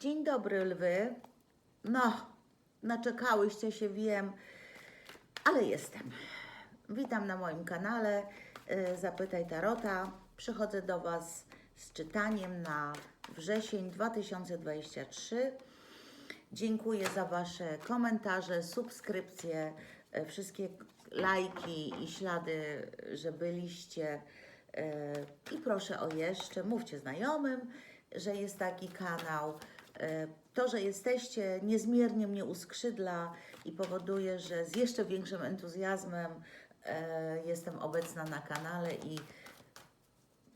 Dzień dobry, lwy. No, naczekałyście się, wiem, ale jestem. Witam na moim kanale y, Zapytaj Tarota. Przychodzę do Was z czytaniem na wrzesień 2023. Dziękuję za Wasze komentarze, subskrypcje, e, wszystkie lajki i ślady, że byliście. E, I proszę o jeszcze, mówcie znajomym, że jest taki kanał. E, To, że jesteście, niezmiernie mnie uskrzydla i powoduje, że z jeszcze większym entuzjazmem e, jestem obecna na kanale i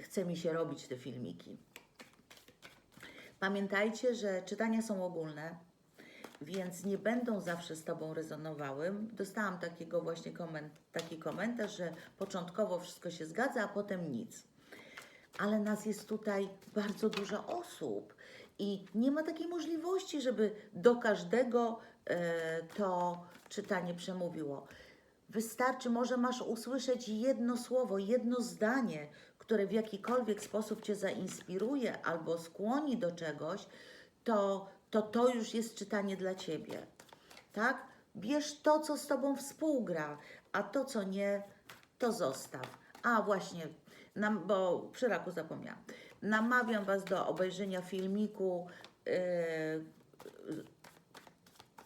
chce mi się robić te filmiki. Pamiętajcie, że czytania są ogólne, więc nie będą zawsze z Tobą rezonowały. Dostałam takiego właśnie koment, taki komentarz, że początkowo wszystko się zgadza, a potem nic. Ale nas jest tutaj bardzo dużo osób i nie ma takiej możliwości, żeby do każdego e, to czytanie przemówiło. Wystarczy, może masz usłyszeć jedno słowo, jedno zdanie, które w jakikolwiek sposób Cię zainspiruje albo skłoni do czegoś, to to, to już jest czytanie dla Ciebie. Tak? Bierz to, co z Tobą współgra, a to, co nie, to zostaw. A właśnie, nam, bo przy raku zapomniałam. Namawiam Was do obejrzenia filmiku. Yy,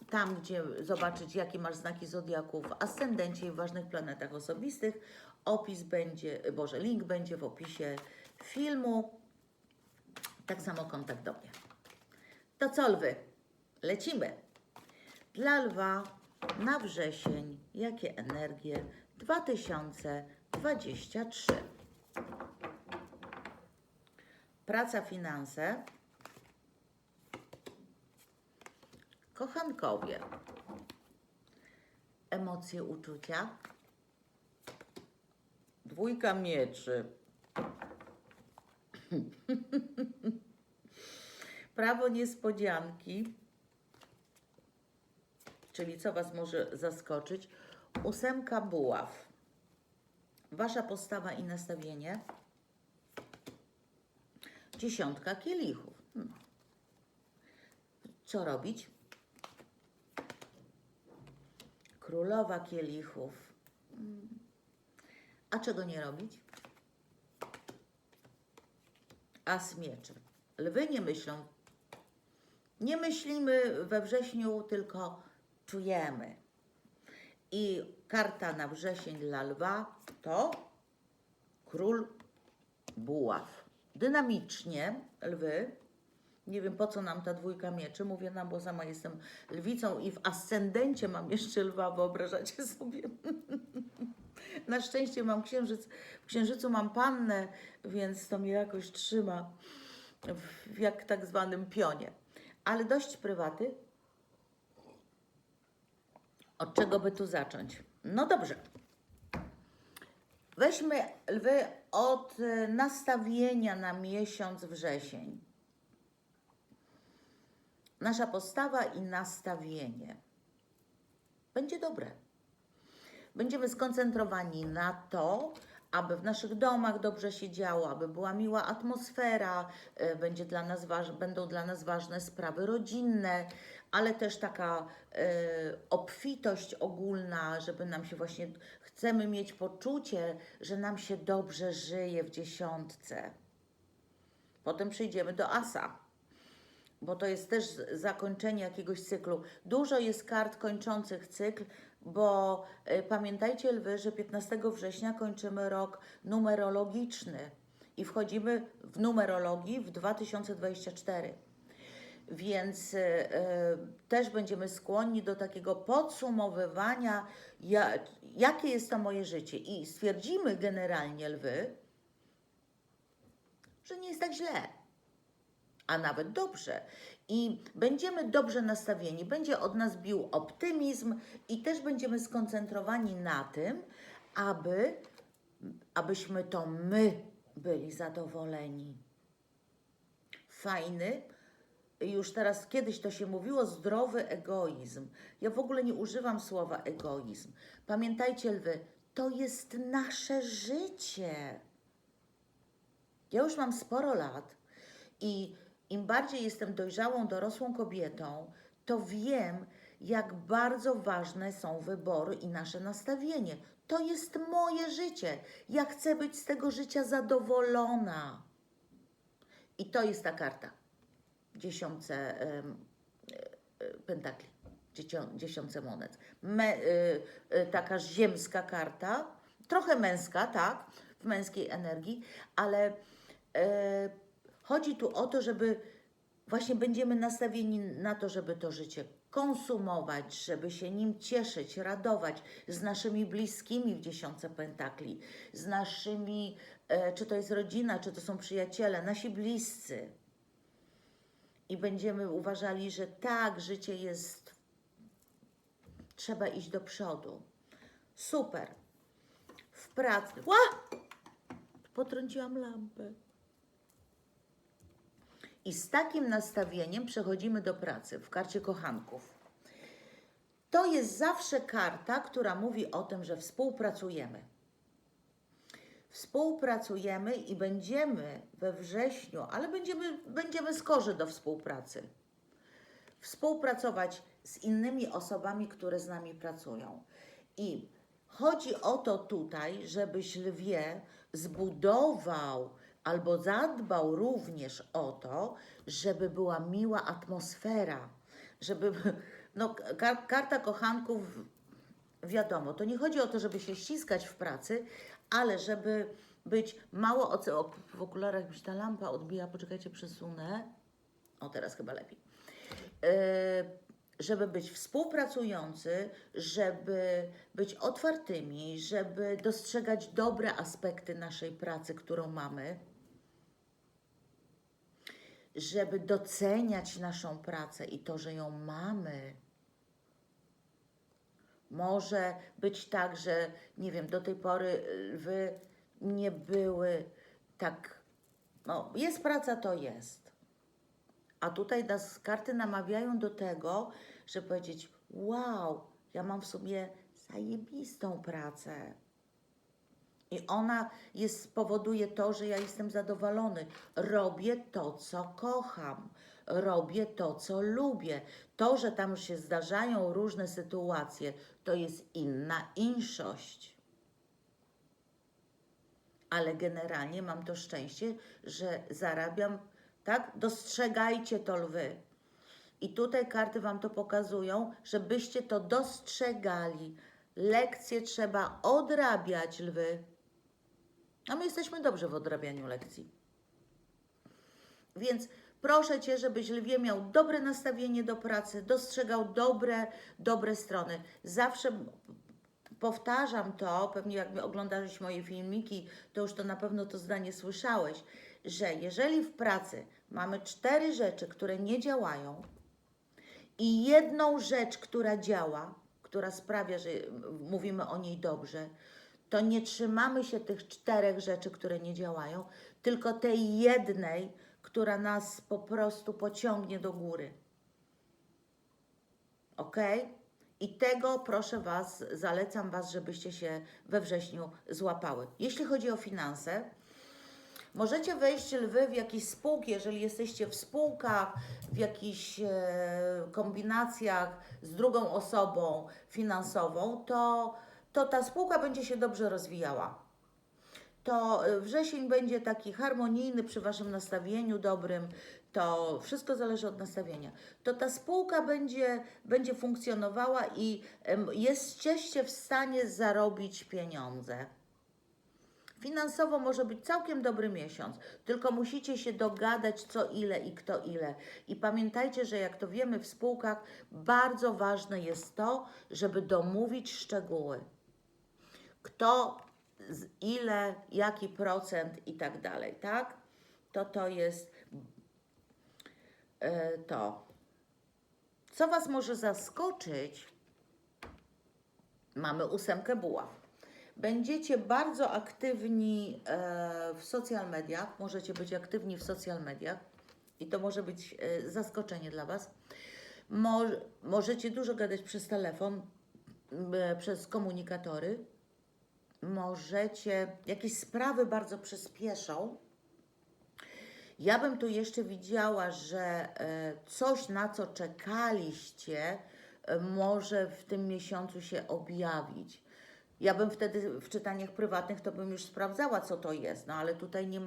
tam, gdzie zobaczyć, jakie masz znaki zodiaku w ascendencie i w ważnych planetach osobistych. Opis będzie, Boże, link będzie w opisie filmu. Tak samo kontakt do mnie. To co, lwy? Lecimy. Dla lwa na wrzesień, jakie energie 2023. Praca, finanse. Kochankowie. Emocje, uczucia. Dwójka mieczy. Prawo niespodzianki. Czyli co Was może zaskoczyć? Ósemka buław. Wasza postawa i nastawienie. Dziesiątka kielichów. Hmm. Co robić? Królowa kielichów. Mm. A czego nie robić? As mieczy. Lwy nie myślą. Nie myślimy we wrześniu, tylko czujemy. I karta na wrzesień dla lwa to król buław. Dynamicznie lwy nie wiem po co nam ta dwójka mieczy, mówię nam, bo sama jestem lwicą i w ascendencie mam jeszcze lwa, wyobrażacie sobie. Na szczęście mam księżyc, w księżycu mam pannę, więc to mnie jakoś trzyma w jak tak zwanym pionie. Ale dość prywaty. Od czego by tu zacząć? No dobrze. Weźmy lwy od e, nastawienia na miesiąc wrzesień nasza postawa i nastawienie będzie dobre. Będziemy skoncentrowani na to, aby w naszych domach dobrze się działo, aby była miła atmosfera, y, będzie dla nas będą dla nas ważne sprawy rodzinne, ale też taka y, obfitość ogólna, żeby nam się właśnie, chcemy mieć poczucie, że nam się dobrze żyje w dziesiątce. Potem przejdziemy do asa bo to jest też zakończenie jakiegoś cyklu. Dużo jest kart kończących cykl, bo y, pamiętajcie lwy, że 15 września kończymy rok numerologiczny i wchodzimy w numerologii w 2024. Więc y, y, też będziemy skłonni do takiego podsumowywania, ja, jakie jest to moje życie. I stwierdzimy generalnie lwy, że nie jest tak źle a nawet dobrze. I będziemy dobrze nastawieni, będzie od nas bił optymizm i też będziemy skoncentrowani na tym, aby, abyśmy to my byli zadowoleni. Fajny, już teraz kiedyś to się mówiło, zdrowy egoizm. Ja w ogóle nie używam słowa egoizm. Pamiętajcie, lwy, to jest nasze życie. Ja już mam sporo lat i im bardziej jestem dojrzałą, dorosłą kobietą, to wiem, jak bardzo ważne są wybory i nasze nastawienie. To jest moje życie. Ja chcę być z tego życia zadowolona. I to jest ta karta. Dziesiątce e, pentakli, dziesią- dziesiątce monet. Me, y, y, taka ziemska karta, trochę męska, tak, w męskiej energii, ale e, chodzi tu o to, żeby właśnie będziemy nastawieni na to, żeby to życie konsumować, żeby się nim cieszyć, radować z naszymi bliskimi w dziesiątce pentakli, z naszymi, e, czy to jest rodzina, czy to są przyjaciele, nasi bliscy. I będziemy uważali, że tak, życie jest, trzeba iść do przodu. Super. W pracy. Ła! Potrąciłam lampę. I z takim nastawieniem przechodzimy do pracy w karcie kochanków. To jest zawsze karta, która mówi o tym, że współpracujemy. Współpracujemy i będziemy we wrześniu, ale będziemy, będziemy skorzy do współpracy. Współpracować z innymi osobami, które z nami pracują. I chodzi o to tutaj, żebyś lwie zbudował albo zadbał również o to, żeby była miła atmosfera, żeby. No, kar- karta kochanków, wiadomo, to nie chodzi o to, żeby się ściskać w pracy, ale żeby być mało oce... O, w okularach mi ta lampa odbija, poczekajcie, przesunę. O, teraz chyba lepiej. E, żeby być współpracujący, żeby być otwartymi, żeby dostrzegać dobre aspekty naszej pracy, którą mamy, żeby doceniać naszą pracę i to, że ją mamy. Może być tak, że nie wiem, do tej pory y, wy nie były tak. No, jest praca, to jest. A tutaj nas karty namawiają do tego, żeby powiedzieć: Wow, ja mam w sobie zajebistą pracę. I ona jest, spowoduje to, że ja jestem zadowolony. Robię to, co kocham. Robię to, co lubię. To, że tam się zdarzają różne sytuacje, to jest inna inszość. Ale generalnie mam to szczęście, że zarabiam, tak? Dostrzegajcie to lwy. I tutaj karty Wam to pokazują, żebyście to dostrzegali. Lekcje trzeba odrabiać, lwy. A my jesteśmy dobrze w odrabianiu lekcji. Więc proszę Cię, żebyś lwie miał dobre nastawienie do pracy, dostrzegał dobre, dobre strony. Zawsze powtarzam to, pewnie jak oglądałeś moje filmiki, to już to na pewno to zdanie słyszałeś, że jeżeli w pracy mamy cztery rzeczy, które nie działają i jedną rzecz, która działa, która sprawia, że mówimy o niej dobrze, to nie trzymamy się tych czterech rzeczy, które nie działają, tylko tej jednej, która nas po prostu pociągnie do góry. Ok? I tego proszę Was, zalecam Was, żebyście się we wrześniu złapały. Jeśli chodzi o finanse, Możecie wejść lwy w jakieś spółki, jeżeli jesteście w spółkach, w jakichś e, kombinacjach z drugą osobą finansową, to, to ta spółka będzie się dobrze rozwijała. To e, wrzesień będzie taki harmonijny przy Waszym nastawieniu dobrym, to wszystko zależy od nastawienia. To ta spółka będzie, będzie funkcjonowała i jesteście w stanie zarobić pieniądze. Finansowo może być całkiem dobry miesiąc, tylko musicie się dogadać co ile i kto ile. I pamiętajcie, że jak to wiemy w spółkach, bardzo ważne jest to, żeby domówić szczegóły. Kto, ile, jaki procent i tak dalej, tak? To to jest e, to. Co Was może zaskoczyć? Mamy ósemkę buław. Będziecie bardzo aktywni e, w social mediach, możecie być aktywni w social mediach i to może być e, zaskoczenie dla Was. Mo, możecie dużo gadać przez telefon, przez komunikatory. Możecie, jakieś sprawy bardzo przyspieszą Ja bym tu jeszcze widziała, że e, coś, na co czekaliście, e, może w tym miesiącu się objawić. Ja bym wtedy w czytaniach prywatnych to bym już sprawdzała, co to jest, no ale tutaj nie,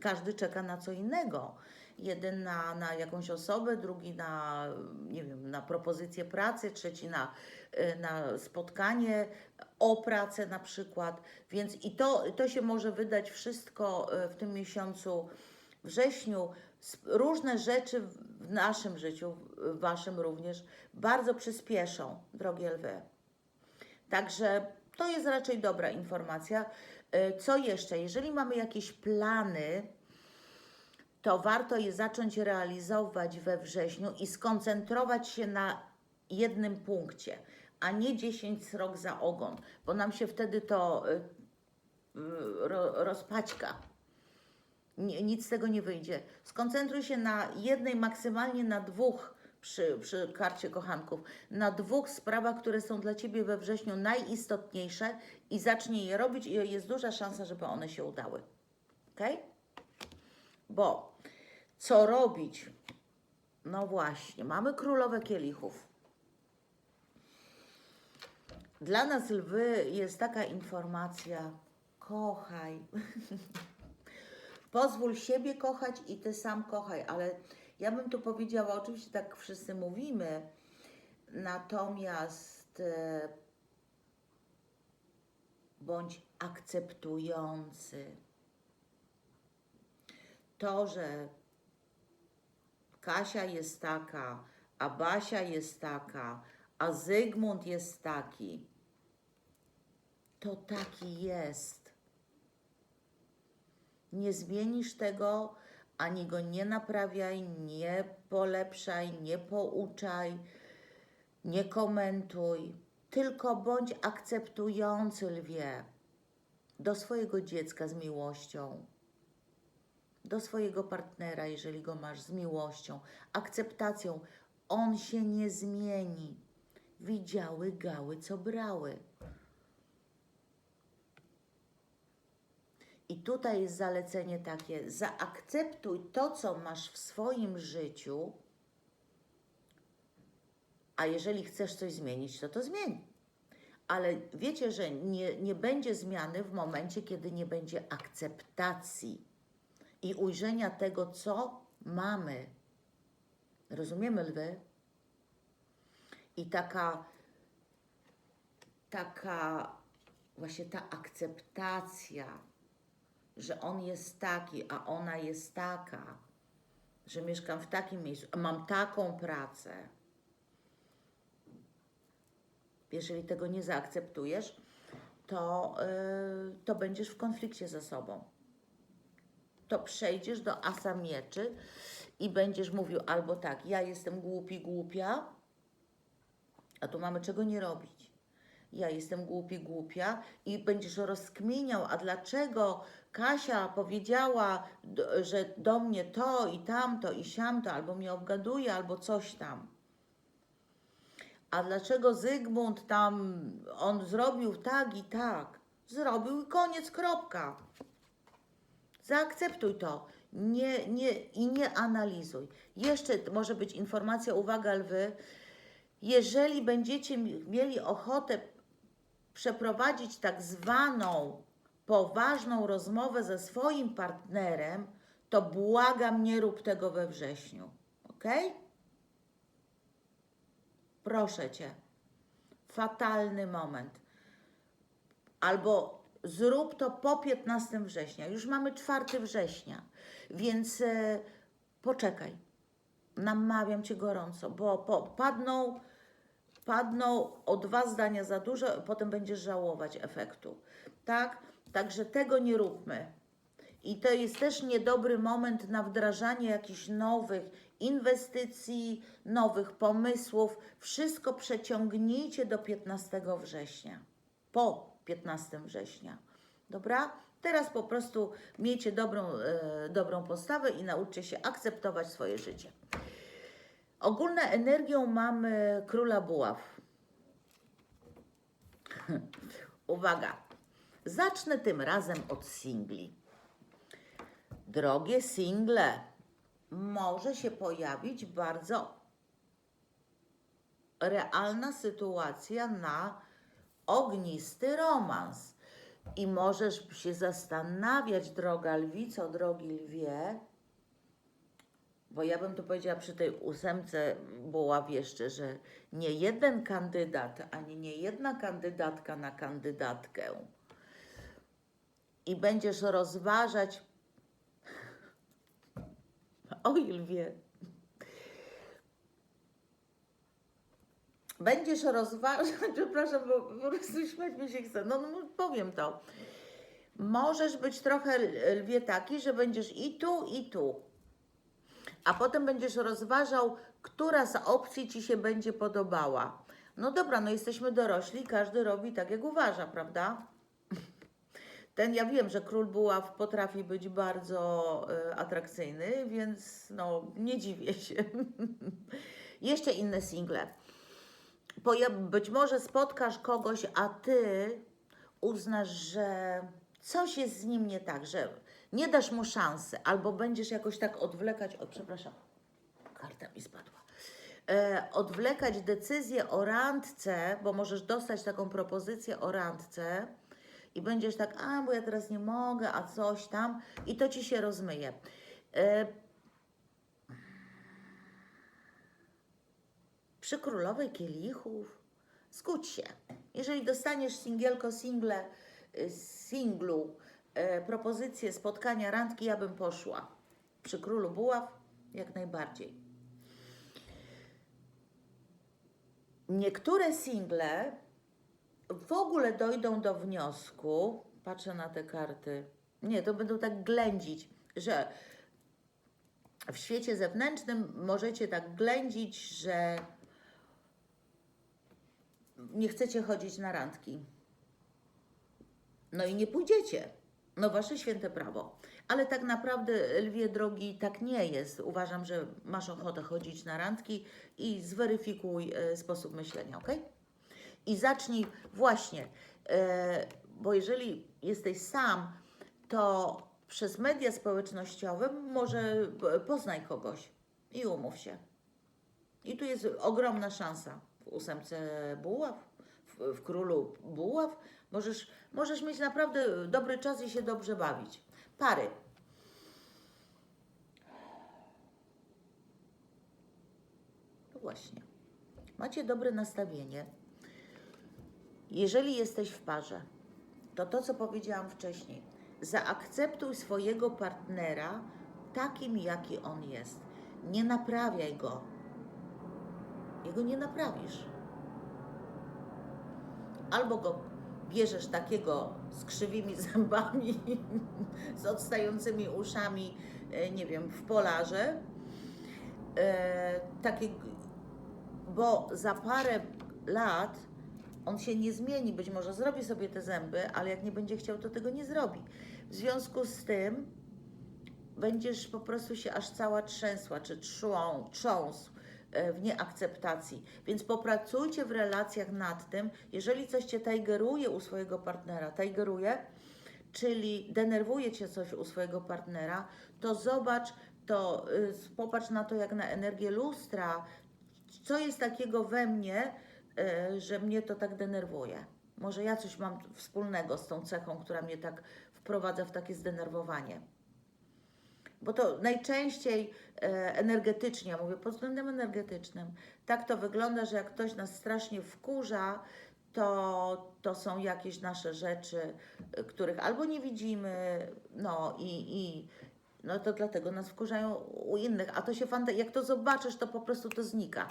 każdy czeka na co innego. Jeden na, na jakąś osobę, drugi na, nie wiem, na propozycję pracy, trzeci na, y, na spotkanie o pracę na przykład. Więc i to, to się może wydać wszystko y, w tym miesiącu wrześniu. Różne rzeczy w naszym życiu, w Waszym również, bardzo przyspieszą, drogie lwy. Także to jest raczej dobra informacja. Y, Co jeszcze? Jeżeli mamy jakieś plany, to warto je zacząć realizować we wrześniu i skoncentrować się na jednym punkcie, a nie 10 srok za ogon, bo nam się wtedy to y, y, ro, rozpaćka. Nic z tego nie wyjdzie. Skoncentruj się na jednej, maksymalnie na dwóch przy, przy karcie kochanków, na dwóch sprawach, które są dla Ciebie we wrześniu najistotniejsze i zacznij je robić i jest duża szansa, żeby one się udały. Ok? Bo co robić? No właśnie, mamy królowe kielichów. Dla nas lwy jest taka informacja: kochaj. Pozwól siebie kochać i ty sam kochaj, ale ja bym tu powiedziała, oczywiście tak wszyscy mówimy, natomiast e, bądź akceptujący. To, że Kasia jest taka, a Basia jest taka, a Zygmunt jest taki, to taki jest. Nie zmienisz tego, ani go nie naprawiaj, nie polepszaj, nie pouczaj, nie komentuj, tylko bądź akceptujący lwie do swojego dziecka z miłością, do swojego partnera, jeżeli go masz z miłością, akceptacją. On się nie zmieni. Widziały gały, co brały. I tutaj jest zalecenie takie: zaakceptuj to, co masz w swoim życiu, a jeżeli chcesz coś zmienić, to to zmień. Ale wiecie, że nie, nie będzie zmiany w momencie, kiedy nie będzie akceptacji i ujrzenia tego, co mamy. Rozumiemy, lwy? I taka, taka, właśnie ta akceptacja, że on jest taki, a ona jest taka, że mieszkam w takim miejscu, a mam taką pracę. Jeżeli tego nie zaakceptujesz, to, yy, to będziesz w konflikcie ze sobą. To przejdziesz do asa mieczy i będziesz mówił albo tak, ja jestem głupi, głupia, a tu mamy czego nie robić. Ja jestem głupi, głupia i będziesz rozkminiał, a dlaczego Kasia powiedziała, że do mnie to i tamto i siamto, albo mnie obgaduje, albo coś tam. A dlaczego Zygmunt tam, on zrobił tak i tak? Zrobił i koniec, kropka. Zaakceptuj to nie, nie, i nie analizuj. Jeszcze może być informacja, uwaga lwy, jeżeli będziecie mi- mieli ochotę przeprowadzić tak zwaną poważną rozmowę ze swoim partnerem, to błagam, nie rób tego we wrześniu. Ok? Proszę cię. Fatalny moment. Albo zrób to po 15 września. Już mamy 4 września, więc e, poczekaj. Namawiam cię gorąco, bo po, padną, padną o dwa zdania za dużo, potem będziesz żałować efektu. Tak? Także tego nie róbmy. I to jest też niedobry moment na wdrażanie jakichś nowych inwestycji, nowych pomysłów. Wszystko przeciągnijcie do 15 września. Po 15 września. Dobra? Teraz po prostu miejcie dobrą, e, dobrą postawę i nauczcie się akceptować swoje życie. Ogólną energią mamy króla buław. Uwaga. Zacznę tym razem od singli. Drogie single, może się pojawić bardzo realna sytuacja na ognisty romans. I możesz się zastanawiać, droga lwico, drogi lwie, bo ja bym tu powiedziała przy tej ósemce buław jeszcze, że nie jeden kandydat, ani nie jedna kandydatka na kandydatkę. I będziesz rozważać. Oj, lwie. Będziesz rozważać, przepraszam, bo po prostu śmiać mi się chce. No, no powiem to. Możesz być trochę lwie taki, że będziesz i tu, i tu a potem będziesz rozważał, która z opcji ci się będzie podobała. No dobra, no jesteśmy dorośli, każdy robi tak, jak uważa, prawda? Ten ja wiem, że król buław potrafi być bardzo y, atrakcyjny, więc no nie dziwię się. Jeszcze inne single. Być może spotkasz kogoś, a ty uznasz, że coś jest z nim nie tak, że nie dasz mu szansy, albo będziesz jakoś tak odwlekać, o przepraszam, karta mi spadła, e, odwlekać decyzję o randce, bo możesz dostać taką propozycję o randce i będziesz tak, a bo ja teraz nie mogę, a coś tam i to ci się rozmyje. E, przy królowej kielichów zgódź się. Jeżeli dostaniesz singielko, single, y, singlu, e, propozycję spotkania, randki, ja bym poszła. Przy królu buław jak najbardziej. Niektóre single w ogóle dojdą do wniosku, patrzę na te karty, nie, to będą tak ględzić, że w świecie zewnętrznym możecie tak ględzić, że nie chcecie chodzić na randki. No i nie pójdziecie. No wasze święte prawo. Ale tak naprawdę, lwie drogi, tak nie jest. Uważam, że masz ochotę chodzić na randki i zweryfikuj e, sposób myślenia, ok? I zacznij właśnie, e, bo jeżeli jesteś sam, to przez media społecznościowe może p- poznaj kogoś i umów się. I tu jest ogromna szansa ósemce buław, w, w królu buław. Możesz, możesz mieć naprawdę dobry czas i się dobrze bawić. Pary. No właśnie. Macie dobre nastawienie. Jeżeli jesteś w parze, to to, co powiedziałam wcześniej, zaakceptuj swojego partnera takim, jaki on jest. Nie naprawiaj go. Jego nie naprawisz. Albo go bierzesz takiego z krzywymi zębami, z odstającymi uszami, e, nie wiem, w polarze, e, takie, bo za parę lat on się nie zmieni, być może zrobi sobie te zęby, ale jak nie będzie chciał, to tego nie zrobi. W związku z tym będziesz po prostu się aż cała trzęsła, czy trzą, trząsł w nieakceptacji. Więc popracujcie w relacjach nad tym, jeżeli coś Cię tajgeruje u swojego partnera, tajgeruje, czyli denerwuje Cię coś u swojego partnera, to zobacz, to y, popatrz na to jak na energię lustra, co jest takiego we mnie, y, że mnie to tak denerwuje. Może ja coś mam wspólnego z tą cechą, która mnie tak wprowadza w takie zdenerwowanie. Bo to najczęściej e, energetycznie, ja mówię pod względem energetycznym, tak to wygląda, że jak ktoś nas strasznie wkurza, to, to są jakieś nasze rzeczy, e, których albo nie widzimy, no i, i no to dlatego nas wkurzają u innych, a to się fanta- jak to zobaczysz, to po prostu to znika.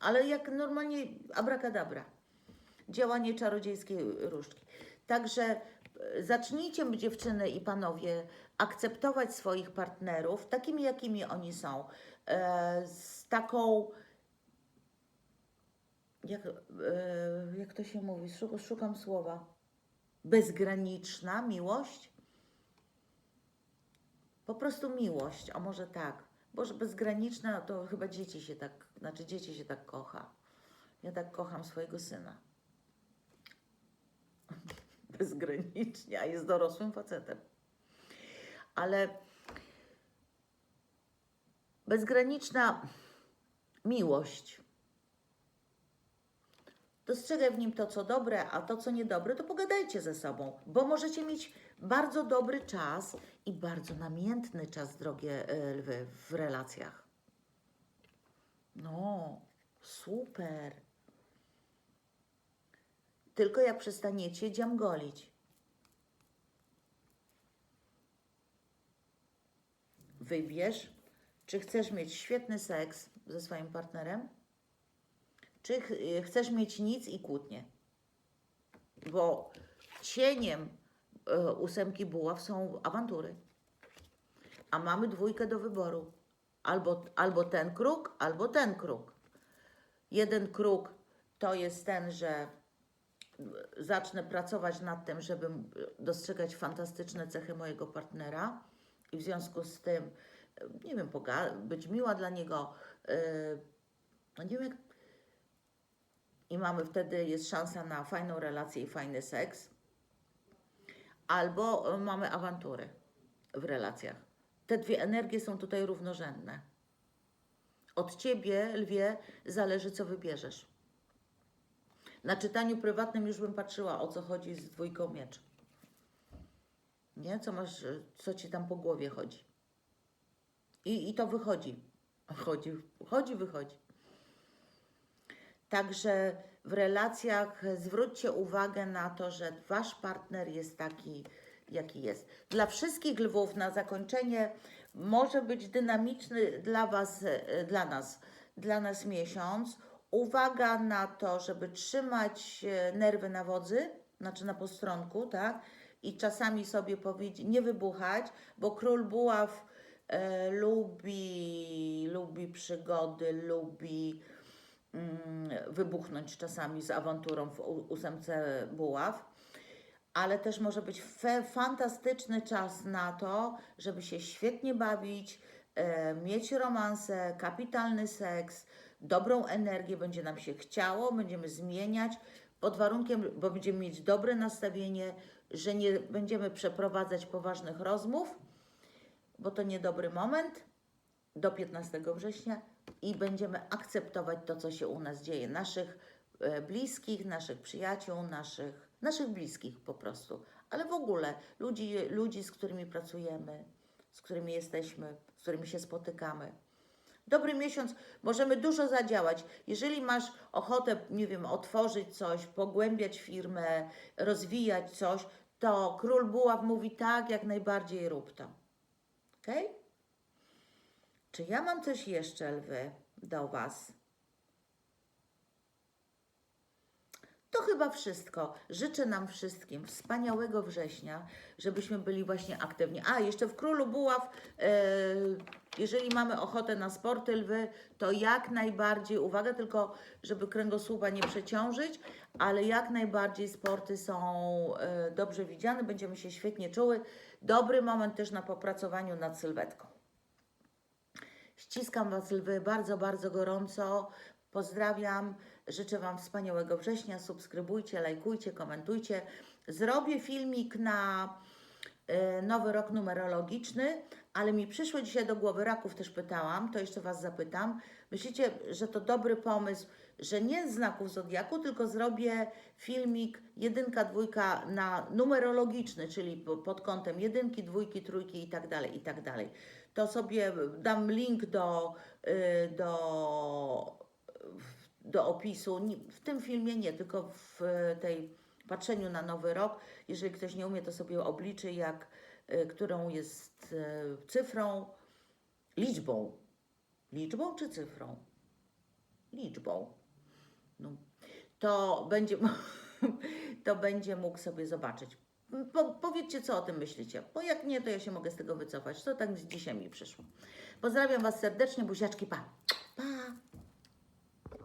Ale jak normalnie abracadabra działanie czarodziejskiej różdżki. Także zacznijcie, dziewczyny i panowie, akceptować swoich partnerów takimi, jakimi oni są. E, z taką. Jak, e, jak to się mówi? Szukam, słowa. Bezgraniczna miłość? Po prostu miłość, a może tak. Boże, bezgraniczna to chyba dzieci się tak, znaczy dzieci się tak kocha. Ja tak kocham swojego syna bezgranicznie, a jest dorosłym facetem. ale bezgraniczna miłość. Dostrzegaj w nim to, co dobre, a to, co niedobre, to pogadajcie ze sobą, bo możecie mieć bardzo dobry czas i bardzo namiętny czas, drogie e, lwy, w relacjach. No, super. Tylko jak przestaniecie dziamgolić. Wybierz, czy chcesz mieć świetny seks ze swoim partnerem, czy ch- y, chcesz mieć nic i kłótnie. Bo cieniem e, ósemki buław są awantury. A mamy dwójkę do wyboru. Albo, albo ten kruk, albo ten kruk. Jeden kruk to jest ten, że zacznę pracować nad tym, żeby dostrzegać fantastyczne cechy mojego partnera i w związku z tym, e, nie wiem, być miła dla niego, e, no nie wiem, jak... i mamy wtedy, jest szansa na fajną relację i fajny seks, albo e, mamy awantury w relacjach. Te dwie energie są tutaj równorzędne. Od ciebie, lwie, zależy, co wybierzesz. Na czytaniu prywatnym już bym patrzyła, o co chodzi z dwójką miecz. Nie? Co masz, co ci tam po głowie chodzi. I, i to wychodzi. Chodzi, chodzi, wychodzi. Także w relacjach zwróćcie uwagę na to, że wasz partner jest taki, jaki jest. Dla wszystkich lwów na zakończenie może być dynamiczny dla was, e, dla nas, dla nas miesiąc. Uwaga na to, żeby trzymać e, nerwy na wodzy, znaczy na postronku, tak? I czasami sobie powiedzieć, nie wybuchać, bo król buław e, lubi, lubi przygody, lubi mm, wybuchnąć czasami z awanturą w ósemce buław, ale też może być fe, fantastyczny czas na to, żeby się świetnie bawić, e, mieć romanse, kapitalny seks, dobrą energię, będzie nam się chciało, będziemy zmieniać, pod warunkiem, bo będziemy mieć dobre nastawienie, że nie będziemy przeprowadzać poważnych rozmów, bo to niedobry moment do 15 września i będziemy akceptować to, co się u nas dzieje, naszych e, bliskich, naszych przyjaciół, naszych, naszych bliskich po prostu, ale w ogóle ludzi, ludzi, z którymi pracujemy, z którymi jesteśmy, z którymi się spotykamy. Dobry miesiąc, możemy dużo zadziałać. Jeżeli masz ochotę, nie wiem, otworzyć coś, pogłębiać firmę, rozwijać coś, to król buław mówi tak, jak najbardziej rób to. Okej? Czy ja mam coś jeszcze, lwy, do Was? To chyba wszystko. Życzę nam wszystkim wspaniałego września, żebyśmy byli właśnie aktywni. A, jeszcze w Królu Buław, e, jeżeli mamy ochotę na sporty lwy, to jak najbardziej, uwaga tylko, żeby kręgosłupa nie przeciążyć, ale jak najbardziej sporty są e, dobrze widziane, będziemy się świetnie czuły. Dobry moment też na popracowaniu nad sylwetką. Ściskam Was lwy bardzo, bardzo gorąco. Pozdrawiam. Życzę Wam wspaniałego września. Subskrybujcie, lajkujcie, komentujcie. Zrobię filmik na e, nowy rok numerologiczny, ale mi przyszło dzisiaj do głowy raków, też pytałam, to jeszcze Was zapytam. Myślicie, że to dobry pomysł, że nie z znaków zodiaku, tylko zrobię filmik jedynka, dwójka na numerologiczny, czyli po- pod kątem jedynki, dwójki, trójki i tak dalej, i tak dalej. To sobie dam link do, y, do, do opisu. W tym filmie nie, tylko w tej patrzeniu na nowy rok. Jeżeli ktoś nie umie, to sobie obliczy, jak, y, którą jest y, cyfrą, liczbą. Liczbą czy cyfrą? Liczbą. No, to będzie, to będzie mógł sobie zobaczyć. Po, powiedzcie, co o tym myślicie, bo jak nie, to ja się mogę z tego wycofać. To tak dzisiaj mi przyszło. Pozdrawiam Was serdecznie, buziaczki, pa! Pa!